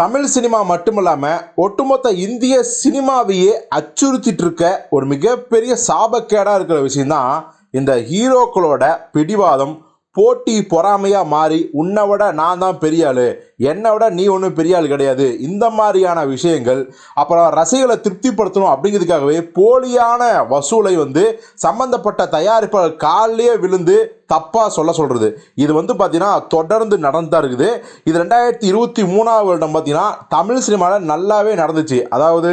Tamil cinema மட்டுமில்லாமல் ஒட்டுமொத்த இந்திய சினிமாவையே அச்சுறுத்திட்டு இருக்க ஒரு மிகப்பெரிய சாபக்கேடாக இருக்கிற விஷயந்தான் இந்த ஹீரோக்களோட பிடிவாதம். போட்டி பொறாமையாக மாறி உன்னை விட நான் தான் பெரிய ஆள் என்னை விட நீ ஒன்றும் பெரிய ஆள் கிடையாது இந்த மாதிரியான விஷயங்கள் அப்புறம் ரசிகளை திருப்திப்படுத்தணும் அப்படிங்கிறதுக்காகவே போலியான வசூலை வந்து சம்பந்தப்பட்ட தயாரிப்பாளர் காலிலேயே விழுந்து தப்பாக சொல்ல சொல்கிறது இது வந்து பார்த்தீங்கன்னா தொடர்ந்து நடந்தா இருக்குது. இது ரெண்டாயிரத்தி இருபத்தி மூணாவது வருடம் பார்த்தீங்கன்னா தமிழ் சினிமாவில் நல்லாவே நடந்துச்சு. அதாவது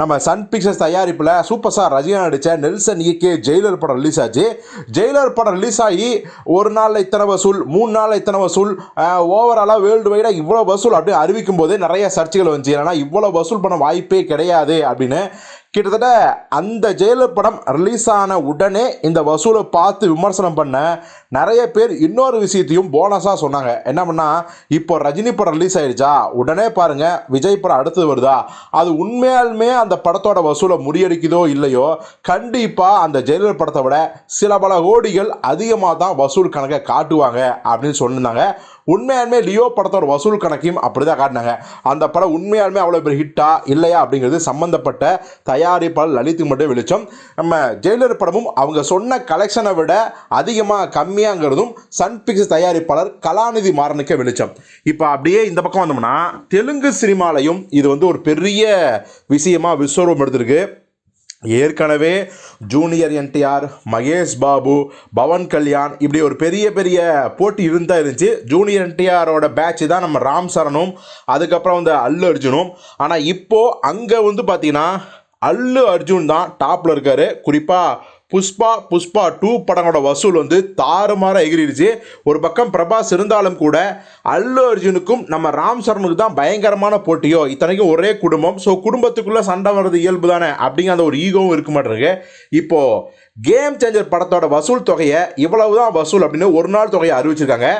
நம்ம சன் பிக்சர்ஸ் தயாரிப்பில் சூப்பர் ஸ்டார் ரஜினா நடித்த நெல்சன் இயக்கிய ஜெயிலர் படம் ரிலீஸ் ஆச்சு. ஜெயிலர் படம் ரிலீஸ் ஆகி ஒரு நாளில் இத்தனை வசூல் மூணு நாளில் இத்தனை வசூல் ஓவராலாக வேர்ல்டு வைடாக இவ்வளோ வசூல் அப்படி அறிவிக்கும் போதே நிறைய சர்ச்சைகள் வந்துச்சு. ஏன்னா இவ்வளோ வசூல் பண்ண வாய்ப்பே கிடையாது அப்படின்னு கிட்டத்தட்ட அந்த ஜெயிலர் படம் ரிலீஸ் ஆன உடனே இந்த வசூலை பார்த்து விமர்சனம் பண்ண நிறைய பேர் இன்னொரு விஷயத்தையும் போனஸாக சொன்னாங்க. என்ன பண்ணா இப்போ ரஜினி படம் ரிலீஸ் ஆயிடுச்சா உடனே பாருங்க விஜய் படம் அடுத்தது வருதா? அது உண்மையாலுமே அந்த படத்தோட வசூலை முறியடிக்குதோ இல்லையோ கண்டிப்பாக அந்த ஜெயிலர் படத்தை விட சில பல கோடிகள் அதிகமாக தான் வசூல் கணக்கை காட்டுவாங்க அப்படின்னு சொன்னிருந்தாங்க உண்மையாலுமே லியோ படத்தோட வசூல் கணக்கையும் அப்படி தான் காட்டினாங்க. அந்த படம் உண்மையாலுமே அவ்வளோ பெரிய ஹிட்டா இல்லையா அப்படிங்கிறது சம்மந்தப்பட்ட தயாரிப்பாளர் லலித்து மட்டும் வெளிச்சம். நம்ம ஜெயிலர் படமும் அவங்க சொன்ன கலெக்ஷனை விட அதிகமாக கம்மியாங்கிறதும் சன் பிக்ஸ் தயாரிப்பாளர் கலாநிதி மாறனுக்கே வெளிச்சம். இப்போ அப்படியே இந்த பக்கம் வந்தோம்னா தெலுங்கு சினிமாலையும் இது வந்து ஒரு பெரிய விஷயமா விஸ்வரூபம் எடுத்திருக்கு. ஏற்கனவே ஜூனியர் என்டிஆர் மகேஷ் பாபு பவன் கல்யாண் இப்படி ஒரு பெரிய பெரிய போட்டி இருந்தால் இருந்துச்சு. ஜூனியர் என்டிஆரோட பேட்ச் தான் நம்ம ராம் சரணும் அதுக்கப்புறம் வந்து அல்லு அர்ஜுனும். ஆனால் இப்போது அங்கே வந்து பார்த்திங்கன்னா அல்லு அர்ஜுன் தான் டாப்பில் இருக்கார். குறிப்பாக புஷ்பா புஷ்பா டூ படங்களோட வசூல் வந்து தாறுமாற எகிரிடுச்சு. ஒரு பக்கம் பிரபாஸ் இருந்தாலும் கூட அல்லு அர்ஜுனுக்கும் நம்ம ராம் சரணுக்கு தான் பயங்கரமான போட்டியோ இத்தனைக்கும் ஒரே குடும்பம். ஸோ குடும்பத்துக்குள்ளே சண்டை வர்றது இயல்பு தானே அப்படிங்கிற அந்த ஒரு ஈகோவும் இருக்க மாட்டிருக்கு இப்போது கேம் சேஞ்சர் படத்தோட வசூல் தொகையை இவ்வளவு தான் வசூல் அப்படின்னு ஒரு நாள் தொகையை அறிவிச்சிருக்காங்க.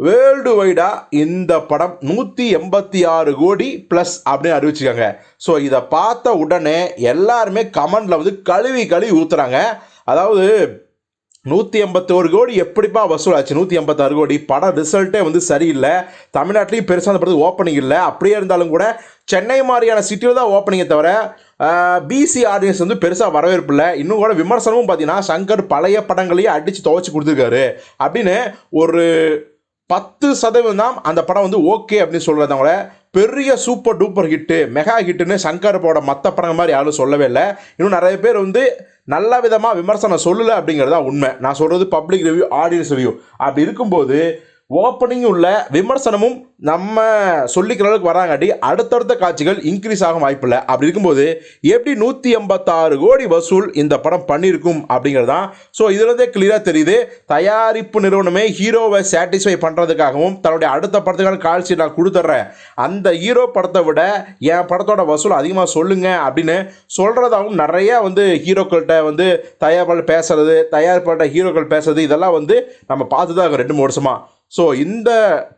வேர்ல்டு வைடாக இந்த படம் நூற்றி எண்பத்தி ஆறு கோடி ப்ளஸ் அப்படின்னு அறிவிச்சிருக்காங்க. ஸோ இதை பார்த்த உடனே எல்லாருமே கமெண்டில் வந்து கழுவி கழுவி ஊற்றுறாங்க அதாவது நூற்றி எண்பத்தோரு கோடி எப்படிப்பா வசூல் ஆச்சு? நூற்றி எண்பத்தாறு கோடி. படம் ரிசல்ட்டே வந்து சரியில்லை. தமிழ்நாட்டிலையும் பெருசாக அந்த படத்துக்கு ஓப்பனிங் இல்லை. அப்படியே இருந்தாலும் கூட சென்னை மாதிரியான சிட்டியில் தான் ஓப்பனிங்கை தவிர பிசி ஆடியன்ஸ் வந்து பெருசாக வரவேற்பு இல்லை. இன்னும் கூட விமர்சனமும் பார்த்தீங்கன்னா சங்கர் பழைய படங்களையே அடித்து துவச்சி கொடுத்துருக்காரு. அப்படின்னு ஒரு பத்து சதவீதம் தான் அந்த படம் வந்து ஓகே அப்படின்னு சொல்கிறதவங்கள பெரிய சூப்பர் டூப்பர் ஹிட்டு மெகா ஹிட்டுன்னு சங்கர் போட மற்ற படங்கள் மாதிரி யாரும் சொல்லவே இல்லை. இன்னும் நிறைய பேர் வந்து நல்ல விதமாக விமர்சனம் சொல்லலை அப்படிங்கிறது தான் உண்மை. நான் சொல்கிறது பப்ளிக் ரிவ்யூ ஆடியன்ஸ் ரிவ்யூ அப்படி இருக்கும்போது ஓப்பனிங் உள்ள விமர்சனமும் நம்ம சொல்லிக்கிற அளவுக்கு வராங்காட்டி அடுத்தடுத்த காட்சிகள் இன்க்ரீஸ் ஆகும் வாய்ப்பில்லை. அப்படி இருக்கும்போது எப்படி நூற்றி எண்பத்தாறு கோடி வசூல் இந்த படம் பண்ணியிருக்கும் அப்படிங்கிறது? தான் ஸோ இதுலேருந்தே கிளியராக தெரியுது. தயாரிப்பு நிறுவனமே ஹீரோவை சாட்டிஸ்ஃபை பண்ணுறதுக்காகவும் தன்னுடைய அடுத்த படத்துக்கான கால்ஷீட் நான் கொடுத்துட்றேன். அந்த ஹீரோ படத்தை விட என் படத்தோட வசூல் அதிகமாக சொல்லுங்க அப்படின்னு சொல்கிறதாகவும் நிறைய வந்து ஹீரோக்கள்கிட்ட வந்து தயாரிப்பாளர் பேசுறது தயாரிப்பாளர் ஹீரோக்கள் பேசுறது இதெல்லாம் வந்து நம்ம பார்த்து தான் ரெண்டு மூணு வருஷமாக ஸோ இந்த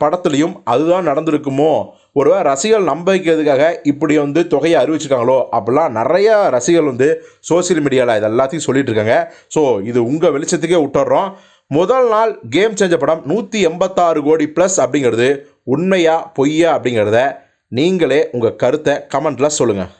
படத்துலையும் அதுதான் நடந்திருக்குமோ? ஒருவேளை ரசிகர்கள் நம்ப வைக்கிறதுக்காக இப்படி வந்து தொகையை அறிவிச்சிருக்காங்களோ? அப்படிலாம் நிறைய ரசிகர்கள் வந்து சோசியல் மீடியாவில் இது எல்லாத்தையும் சொல்லிட்டு இருக்காங்க ஸோ இது உங்கள் வெளிச்சத்துக்கே விட்டுறோம் முதல் நாள் கேம் சேஞ்ச படம் நூற்றி எண்பத்தாறு கோடி ப்ளஸ் அப்படிங்கிறது உண்மையா பொய்யா அப்படிங்கிறத நீங்களே உங்கள் கருத்தை கமெண்ட்டில் சொல்லுங்கள்